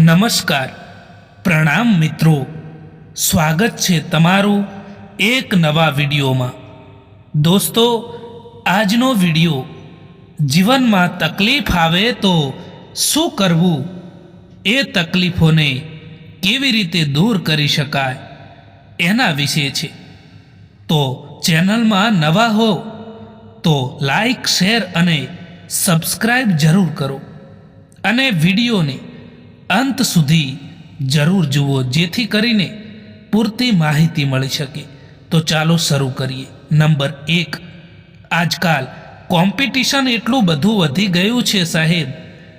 નમસ્કાર. પ્રણામ મિત્રો. સ્વાગત છે તમારું એક નવા વિડીયોમાં. દોસ્તો, આજનો વીડિયો, જીવનમાં તકલીફ આવે તો શું કરવું? એ તકલીફોને કેવી રીતે દૂર કરી શકાય? એના વિશે છે. તો ચેનલમાં નવા હો, તો લાઈક, શેર અને સબસ્ક્રાઈબ જરૂર કરો. અને વિડીયોને અંત સુધી જરૂર જુઓ, જેથી કરીને પૂરતી માહિતી મળી શકે. તો ચાલો શરૂ કરીએ. નંબર એક. આજકાલ કોમ્પિટિશન એટલું બધું વધી ગયું છે સાહેબ,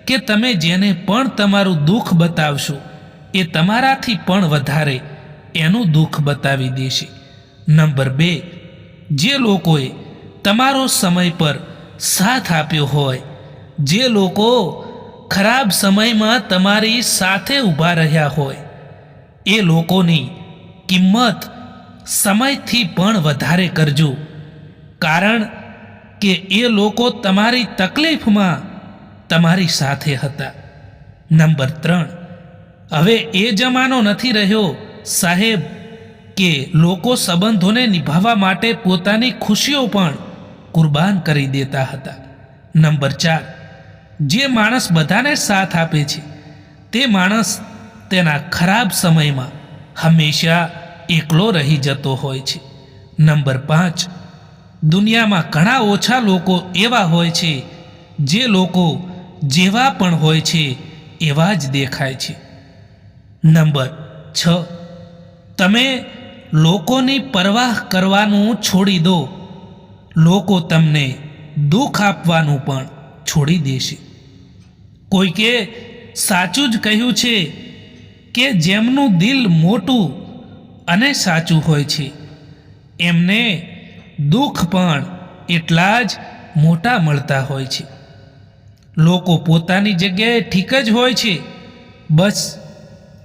કે તમે જેને પણ તમારું દુઃખ બતાવશો, એ તમારાથી પણ વધારે એનું દુઃખ બતાવી દેશે. નંબર બે. જે લોકોએ તમારો સમય પર સાથ આપ્યો હોય, જે લોકો ખરાબ સમયમાં તમારી સાથે ઊભા રહ્યા હોય. એ લોકોની કિંમત સમયથી પણ વધારે કરજો. કારણ કે એ લોકો તમારી તકલીફમાં તમારી સાથે હતા. નંબર ત્રણ. હવે એ જમાનો નથી રહ્યો, સાહેબ, કે લોકો સંબંધોને નિભાવવા માટે પોતાની ખુશીઓ પણ કુરબાન કરી દેતા હતા. નંબર ચાર. જે માણસ બધાને સાથ આપે છે, તે માણસ તેના ખરાબ સમયમાં હંમેશા એકલો રહી જતો હોય છે. નંબર પાંચ, દુનિયામાં ઘણા ઓછા લોકો એવા હોય છે, જે લોકો જેવા પણ હોય છે, એવા જ દેખાય છે. નંબર છ, તમે લોકોની પરવાહ કરવાનું છોડી દો. લોકો તમને દુઃખ આપવાનું પણ છોડી દેશે. કોઈકે સાચું જ કહ્યું છે કે જેમનું દિલ મોટું અને સાચું હોય છે. એમને દુઃખ પણ એટલા જ મોટા મળતા હોય છે. લોકો પોતાની જગ્યાએ ઠીક જ હોય છે. બસ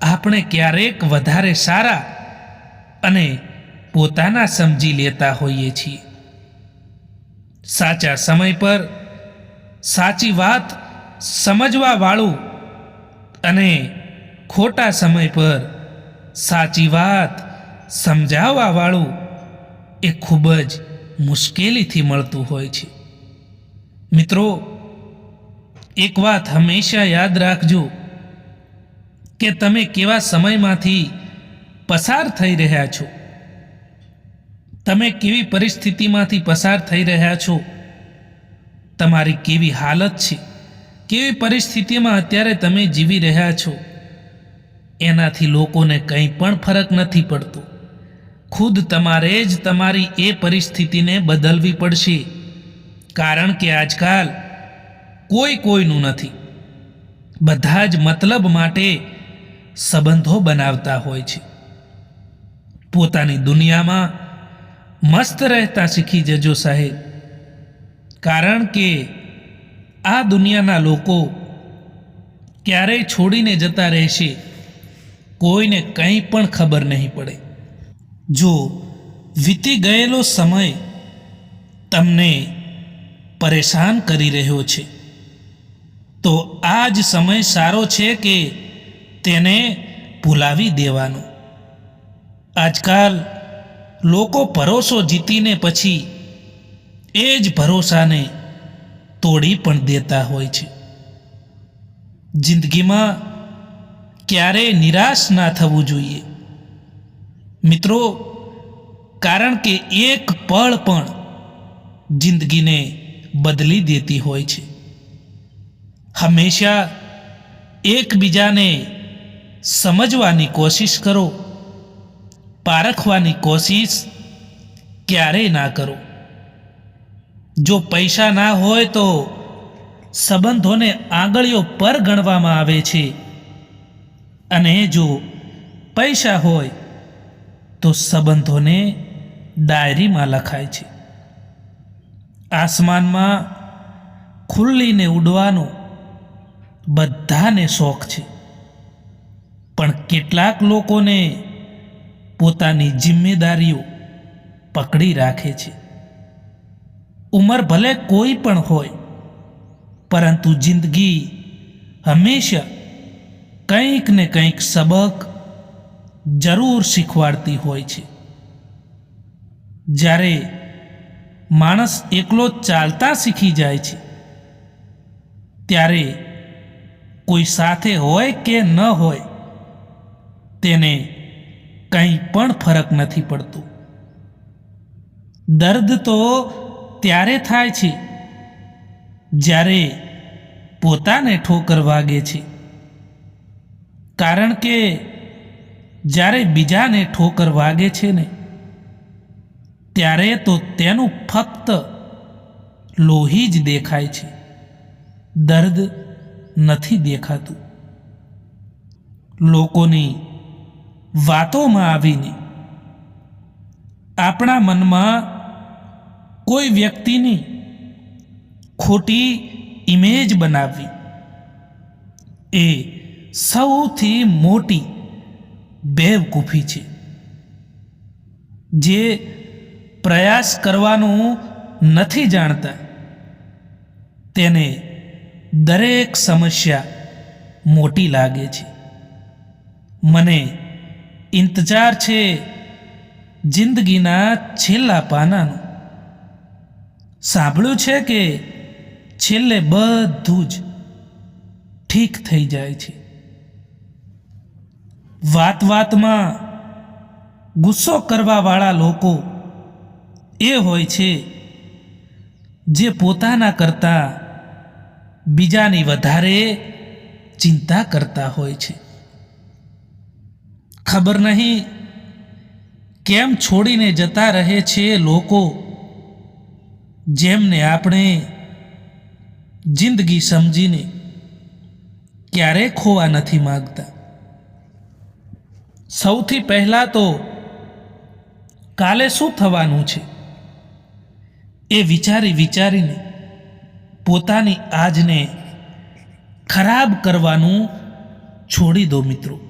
આપણે ક્યારેક વધારે સારા અને પોતાના સમજી લેતા હોઈએ છીએ. સાચા સમય પર સાચી વાત સમજવા વાળું અને ખોટા સમય પર સાચી વાત સમજાવવાવાળું એ ખૂબ જ મુશ્કેલીથી મળતું હોય છે. મિત્રો, એક વાત હંમેશા યાદ રાખજો કે તમે કેવા સમયમાંથી પસાર થઈ રહ્યા છો. તમે કેવી પરિસ્થિતિમાંથી પસાર થઈ રહ્યા છો? તમારી કેવી હાલત છે? કેવી પરિસ્થિતિમાં અત્યારે તમે જીવી રહ્યા છો? એનાથી લોકોને કંઈ પણ ફરક નથી પડતો. ખુદ તમારે જ તમારી એ પરિસ્થિતિને બદલવી પડશે. કારણ કે આજકાલ કોઈ કોઈનું નથી. બધા જ મતલબ માટે સંબંધો બનાવતા હોય છે. પોતાની દુનિયામાં મસ્ત રહેતા શીખી જજો સાહેબ. કારણ કે આ દુનિયાના લોકો ક્યારેય છોડીને જતા રહેશે, કોઈને કંઈ પણ ખબર નહીં પડે. જો વીતી ગયેલો સમય તમને પરેશાન કરી રહ્યો છે, તો આ જ સમય સારો છે કે તેને ભૂલાવી દેવાનો. આજકાલ લોકો ભરોસો જીતીને પછી એ જ ભરોસાને તોડી પણ દેતા હોય છે. જિંદગીમાં ક્યારેય નિરાશ ના થવું જોઈએ. મિત્રો, કારણ કે એક પળ પણ જિંદગીને બદલી દેતી હોય છે. હંમેશા એકબીજાને સમજવાની કોશિશ કરો. પારખવાની કોશિશ ક્યારેય ના કરો. જો પૈસા ના હોય તો સંબંધોને આંગળીઓ પર ગણવામાં આવે છે. અને જો પૈસા હોય તો સંબંધોને ડાયરીમાં લખાય છે. આસમાનમાં ખુલ્લીને ઉડવાનો બધાને શોખ છે. પણ કેટલાક લોકોને પોતાની જિમ્મેદારીઓ પકડી રાખે છે. ઉંમર ભલે કોઈ પણ હોય, પરંતુ જિંદગી હંમેશા કંઈક ને કંઈક સબક જરૂર શીખવાડતી હોય છે. જ્યારે માણસ એકલો ચાલતા શીખી જાય છે, ત્યારે કોઈ સાથે હોય કે ન હોય, તેને કંઈ પણ ફરક નથી પડતો. દર્દ તો ત્યારે થાય છે, જ્યારે પોતાને ઠોકર વાગે છે. કારણ કે જ્યારે બીજાને ઠોકર વાગે છે ને, ત્યારે તો તેનું ફક્ત લોહી જ દેખાય છે. દર્દ નથી દેખાતું. લોકોની વાતોમાં આવીને આપણા મનમાં કોઈ વ્યક્તિની ખોટી ઇમેજ બનાવવી એ સૌથી મોટી બેવકૂફી છે. જે પ્રયાસ કરવાનું નથી જાણતા, તેને દરેક સમસ્યા મોટી લાગે છે. મને ઇંતજાર છે જિંદગીના છેલ્લા પાનાનો. સાંભળ્યું છે કે છેલ્લે બધું જ ઠીક થઈ જાય છે. વાત વાતમાં ગુસ્સો કરવાવાળા લોકો એ હોય છે જે પોતાના કરતાં બીજાની વધારે ચિંતા કરતા હોય છે. ખબર નહીં કેમ છોડીને જતા રહે છે લોકો જેમને આપણે જિંદગી સમજીને ક્યારે ખોવા નથી માગતા. સૌથી પહેલાં તો કાલે શું થવાનું છે? એ વિચારી વિચારીને પોતાની આજને ખરાબ કરવાનું છોડી દો મિત્રો.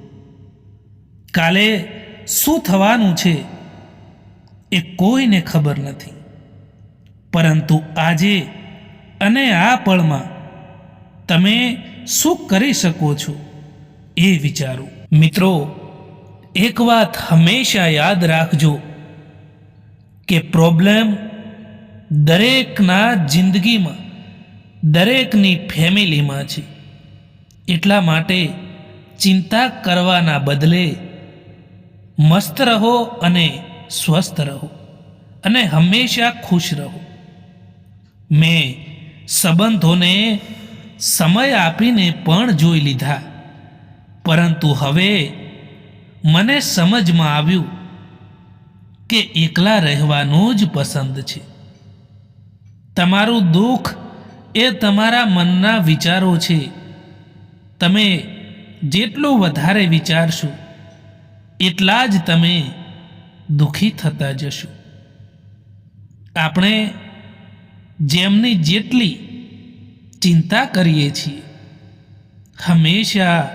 કાલે શું થવાનું છે એ કોઈને ખબર નથી. પરંતુ આજે અને આ પળમાં તમે શું કરી શકો છો એ વિચારો. મિત્રો, એક વાત હંમેશા યાદ રાખજો કે પ્રોબ્લેમ દરેકના જિંદગીમાં, દરેકની ફેમિલીમાં છે. એટલા માટે ચિંતા કરવાના બદલે મસ્ત રહો અને સ્વસ્થ રહો અને હંમેશા ખુશ રહો. મેં સંબંધોને સમય આપીને પણ જોઈ લીધા. પરંતુ હવે મને સમજમાં આવ્યું કે એકલા રહેવાનું જ પસંદ છે. તમારું દુઃખ એ તમારા મનના વિચારો છે. તમે જેટલું વધારે વિચારશો, એટલા જ તમે દુઃખી થતા જશો. આપણે જેમની જેટલી ચિંતા કરીએ છીએ, હંમેશા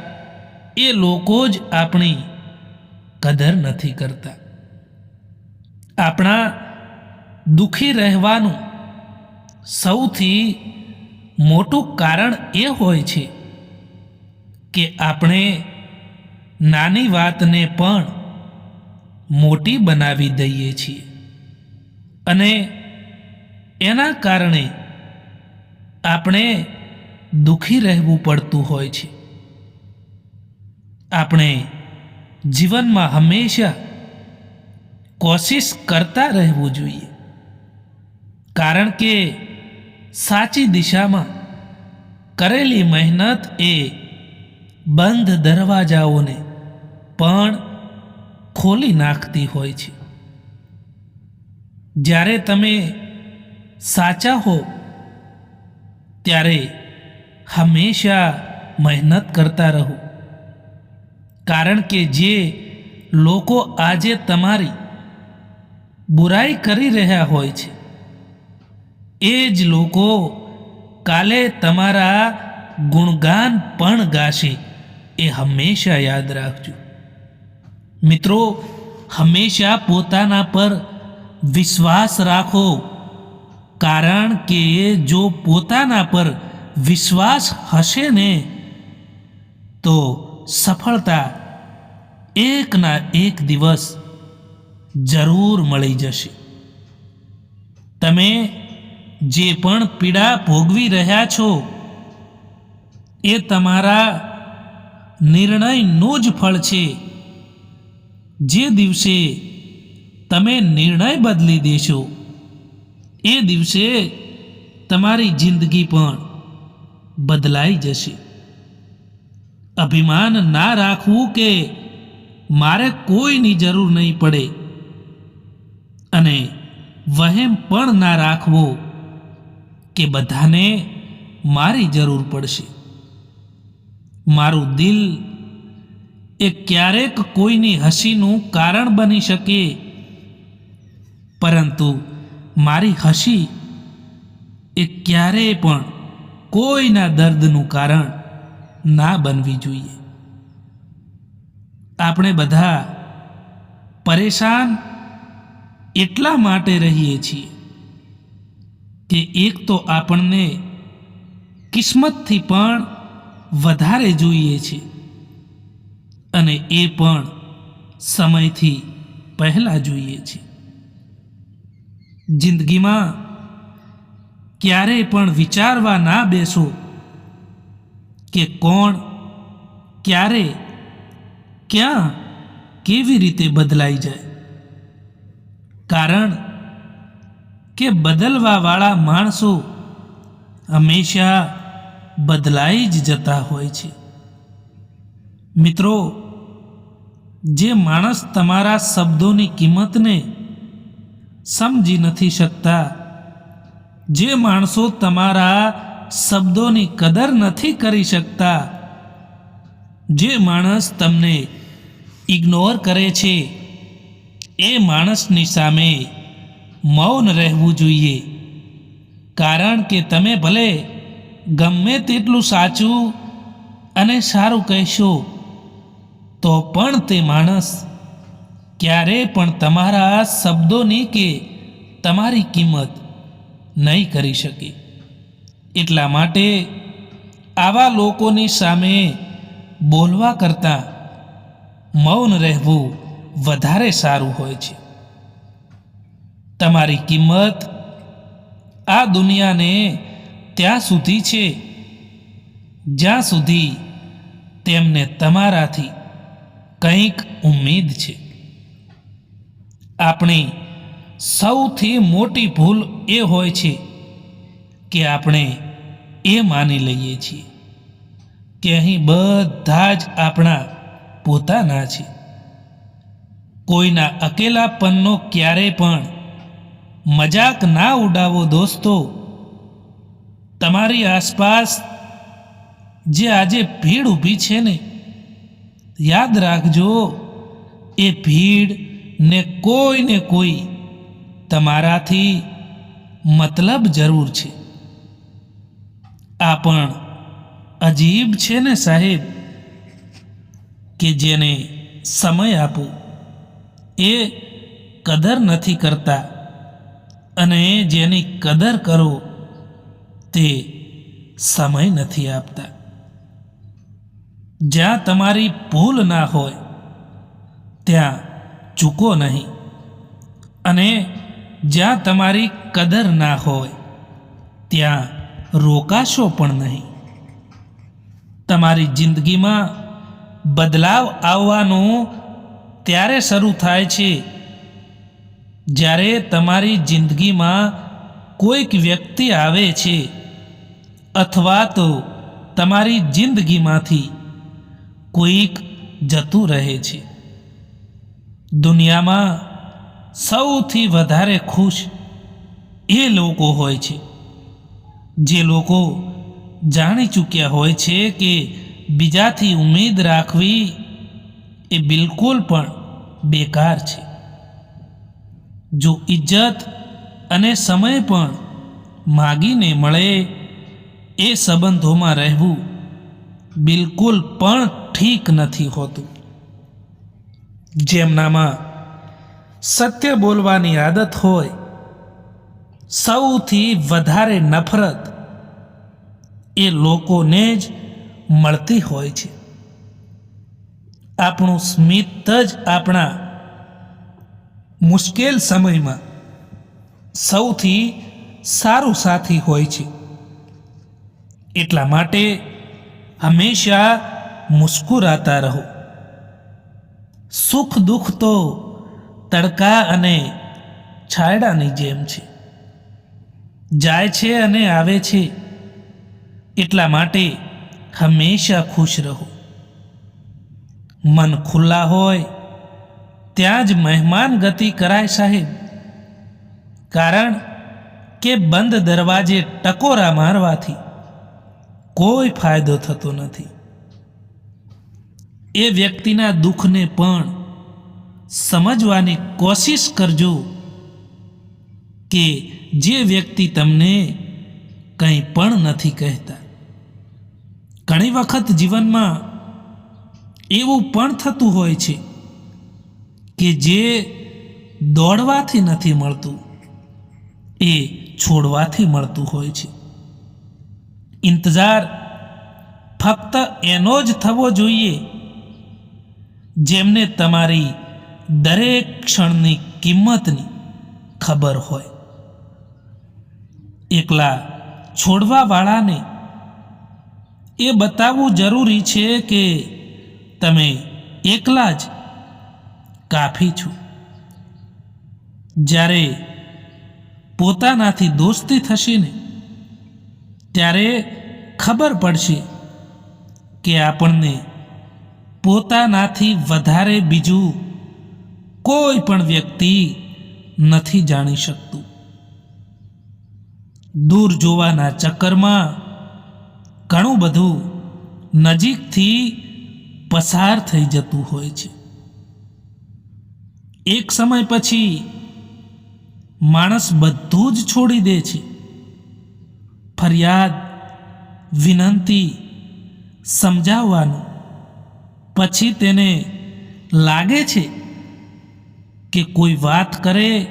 એ લોકો જ આપણી કદર નથી કરતા. આપણા દુઃખી રહેવાનું સૌથી મોટું કારણ એ હોય છે કે આપણે નાની વાતને પણ મોટી બનાવી દઈએ છીએ. અને એના કારણે આપણે દુઃખી રહેવું પડતું હોય છે. આપણે જીવનમાં હંમેશા કોશિશ કરતા રહેવું જોઈએ. કારણ કે સાચી દિશામાં કરેલી મહેનત એ બંધ દરવાજાઓને પણ ખોલી નાખતી હોય છે. જ્યારે તમે સાચા હો, ત્યારે હંમેશા મહેનત કરતા રહો. કારણ કે જે લોકો આજે તમારી બુરાઈ કરી રહ્યા હોય છે, એ જ લોકો કાલે તમારા ગુણગાન પણ ગાશે, એ હંમેશા યાદ રાખજો. મિત્રો, હંમેશા પોતાના પર વિશ્વાસ રાખો. કારણ કે જો પોતાના પર વિશ્વાસ હશે ને, તો સફળતા એકના એક દિવસ જરૂર મળી જશે. તમે જે પણ પીડા ભોગવી રહ્યા છો, એ તમારા નિર્ણયનું જ ફળ છે. જે દિવસે તમે નિર્ણય બદલી દેશો એ દિવસે તમારી જિંદગી પણ બદલાઈ જશે. અભિમાન ના રાખવું કે મારે કોઈની જરૂર નહીં પડે અને વહેમ પણ ના રાખવો કે બધાને મારી જરૂર પડશે. મારું દિલ એ ક્યારેક કોઈની હસીનું કારણ બની શકે, પરંતુ મારી હસી એ ક્યારેય પણ કોઈના દર્દનું કારણ ના બનવી જોઈએ. આપણે બધા પરેશાન એટલા માટે રહીએ છીએ કે એક તો આપણને કિસ્મતથી પણ વધારે જોઈએ છે અને એ પણ સમયથી પહેલાં જોઈએ છે. જિંદગીમાં ક્યારેય પણ વિચારવા ના બેસો કે કોણ, ક્યારે, ક્યાં, કેવી રીતે બદલાઈ જાય. કારણ કે બદલવાવાળા માણસો હંમેશા બદલાઈ જ જતા હોય છે. મિત્રો, જે માણસ તમારા શબ્દોની કિંમતને સમજી નથી શકતા. જે માણસો તમારા શબ્દોની કદર નથી કરી શકતા, જે માણસ તમને ઇગ્નોર કરે છે, એ માણસની સામે મૌન રહેવું જોઈએ. કારણ કે તમે ભલે ગમે તેટલું સાચું અને સારું કહેશો, તો પણ તે માણસ ક્યારે પણ તમારા શબ્દોની કે તમારી કિંમત નહીં કરી શકે. એટલા માટે આવા લોકોની સામે બોલવા કરતાં મૌન રહેવું વધારે સારું હોય છે. તમારી કિંમત આ દુનિયાને ત્યાં સુધી છે, જ્યાં સુધી તેમને તમારાથી કંઈક ઉમ્મીદ છે. આપણી સૌથી મોટી ભૂલ એ હોય છે કે આપણે એ માની લઈએ છીએ કે અહીં બધા જ આપણા પોતાના છે. કોઈના અકેલાપનનો ક્યારેય પણ મજાક ના ઉડાવો દોસ્તો. તમારી આસપાસ જે આજે ભીડ ઊભી છે ને, યાદ રાખજો, એ ભીડ ને કોઈ ને કોઈ તમારાથી મતલબ જરૂર છે. આ પણ અજીબ છે ને સાહેબ કે જેને સમય આપો. એ કદર નથી કરતા અને જેની કદર કરો તે સમય નથી આપતા. જ્યાં તમારી ભૂલ ના હોય, ત્યાં ચૂકો નહીં. અને જ્યાં તમારી કદર ના હોય, ત્યાં રોકાશો પણ નહીં. તમારી જિંદગીમાં બદલાવ આવવાનું ત્યારે શરૂ થાય છે, જ્યારે તમારી જિંદગીમાં કોઈક વ્યક્તિ આવે છે, અથવા તો તમારી જિંદગીમાંથી કોઈક જતું રહે છે. દુનિયામાં સૌથી વધારે ખુશ એ લોકો હોય છે. જે લોકો જાણી ચૂક્યા હોય છે કે બીજાથી ઉમેદ રાખવી એ બિલકુલ પણ બેકાર છે. જો ઇજ્જત અને સમય પણ માગીને મળે એ સંબંધોમાં રહેવું બિલકુલ પણ ઠીક નથી હોતું. જેમનામાં સત્ય બોલવાની આદત હોય, સૌથી વધારે નફરત એ લોકોને જ મળતી હોય છે. આપણું સ્મિત જ આપણા મુશ્કેલ સમયમાં સૌથી સારું સાથી હોય છે. એટલા માટે હંમેશા મુસ્કુરાતા રહો. સુખ દુઃખ તો તડકા અને છાયડાની જેમ છે. જાય છે અને આવે છે. એટલા માટે હંમેશા ખુશ રહો. મન ખુલ્લા હોય, ત્યાં જ મહેમાન ગતિ કરાય સાહેબ. કારણ કે બંધ દરવાજે ટકોરા મારવાથી કોઈ ફાયદો થતો નથી. એ વ્યક્તિના દુઃખને પણ સમજવાની કોશિશ કરજો કે જે વ્યક્તિ તમને કંઈ પણ નથી કહેતા. ઘણી વખત જીવનમાં એવું પણ થતું હોય છે કે જે દોડવાથી નથી મળતું, એ છોડવાથી મળતું હોય છે. ઇંતજાર ફક્ત એનો જ થવો જોઈએ જેમને તમારી દરેક ક્ષણની કિંમતની ખબર હોય. એકલા છોડવાવાળાને એ બતાવવું જરૂરી છે કે તમે એકલા જ કાફી છો. જ્યારે પોતાનાથી દોસ્તી થશે ને, ત્યારે ખબર પડશે કે આપણને પોતાનાથી વધારે બીજું કોઈ પણ વ્યક્તિ નથી જાણી શકતું. દૂર જોવાના ચક્કરમાં ઘણું બધું નજીકથી પસાર થઈ જતું હોય છે. એક સમય પછી માણસ બધું જ છોડી દે છે. ફરિયાદ, વિનંતી, સમજાવવાનું પછી તેને લાગે છે કે કોઈ વાત કરે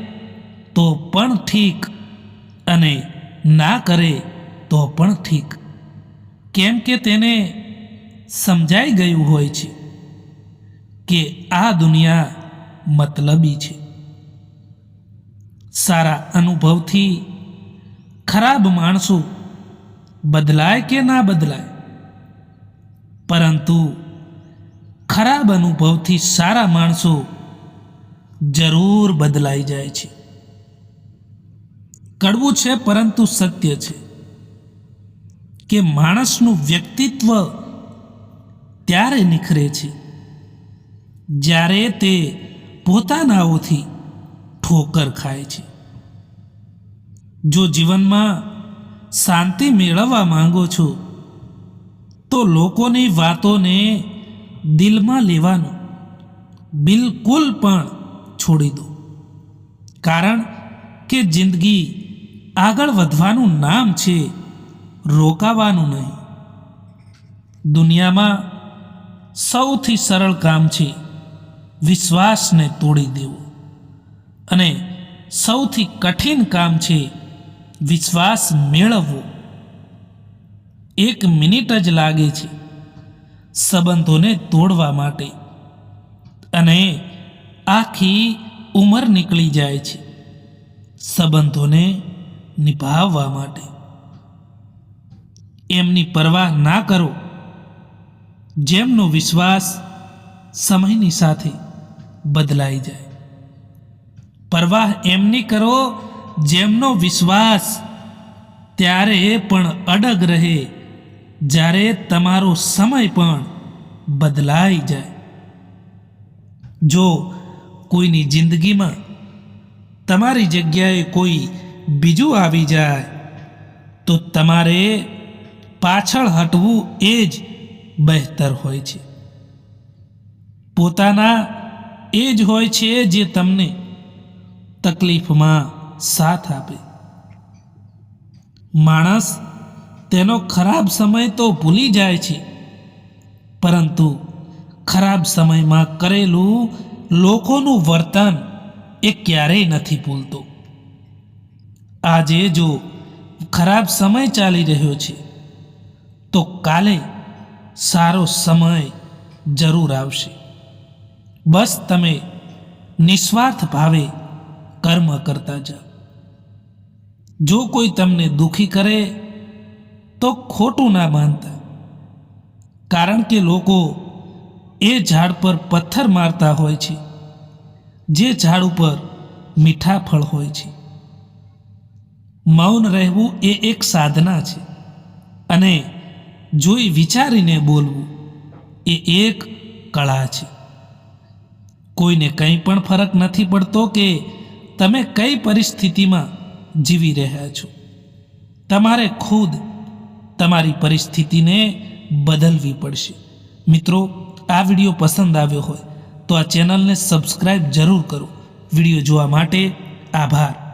તો પણ ઠીક અને ના કરે તો પણ ઠીક. કેમ કે તેને સમજાઈ ગયું હોય છે કે આ દુનિયા મતલબી છે. સારા અનુભવથી ખરાબ માણસો બદલાય કે ના બદલાય? પરંતુ ખરાબ અનુભવથી સારા માણસો જરૂર બદલાઈ જાય છે. કડવું છે પરંતુ સત્ય છે કે માણસનું વ્યક્તિત્વ ત્યારે નિખરે છે જ્યારે તે પોતાનાઓથી ઠોકર ખાય છે. જો જીવનમાં શાંતિ મેળવવા માંગો છો, તો લોકોની વાતોને દિલમાં લેવાનું. બિલકુલ પણ છોડી દો. કારણ કે જિંદગી આગળ વધવાનું નામ છે રોકાવાનું નહીં. દુનિયામાં સૌથી સરળ કામ છે વિશ્વાસને તોડી દેવો. અને સૌથી કઠિન કામ છે વિશ્વાસ મેળવવો. એક મિનિટ જ લાગે છે. સંબંધોને તોડવા માટે. અને આખી ઉંમર નીકળી જાય છે સંબંધોને નિભાવવા માટે. એમની પરવાહ ના કરો. જેમનો વિશ્વાસ સમયની સાથે બદલાઈ જાય. પરવાહ એમની કરો જેમનો વિશ્વાસ ત્યારે પણ અડગ રહે જ્યારે તમારો સમય પણ બદલાઈ જાય. જો કોઈની જિંદગીમાં તમારી જગ્યાએ કોઈ બીજું આવી જાય, તો તમારે પાછળ હટવું એ જ બહેતર હોય છે. પોતાના એ જ હોય છે જે તમને તકલીફમાં સાથ આપે. માણસ તેનો ખરાબ સમય તો ભૂલી જાય છે. પરંતુ ખરાબ સમયમાં કરેલું લોકોનું વર્તન એ ક્યારેય નથી ભૂલતું. આજે જો ખરાબ સમય ચાલી રહ્યો છે, તો કાલે સારો સમય જરૂર આવશે. બસ તમે નિસ્વાર્થ ભાવે કર્મ કરતા જાઓ. જો કોઈ તમને દુઃખી કરે તો ખોટું ના માનતા. કારણ કે લોકો એ ઝાડ પર પથ્થર મારતા હોય છે, જે ઝાડ ઉપર મીઠા ફળ હોય છે. મૌન રહેવું એ એક સાધના છે અને જોઈ વિચારીને બોલવું એ એક કળા છે. કોઈને કંઈ પણ ફરક નથી પડતો કે તમે કઈ પરિસ્થિતિમાં જીવી રહ્યા છો. તમારે ખુદ તમારી પરિસ્થિતિને બદલવી પડશે. મિત્રો, આ વીડિયો પસંદ આવ્યો હોય તો આ ચેનલને સબસ્ક્રાઈબ જરૂર કરો. વીડિયો જોવા માટે આભાર.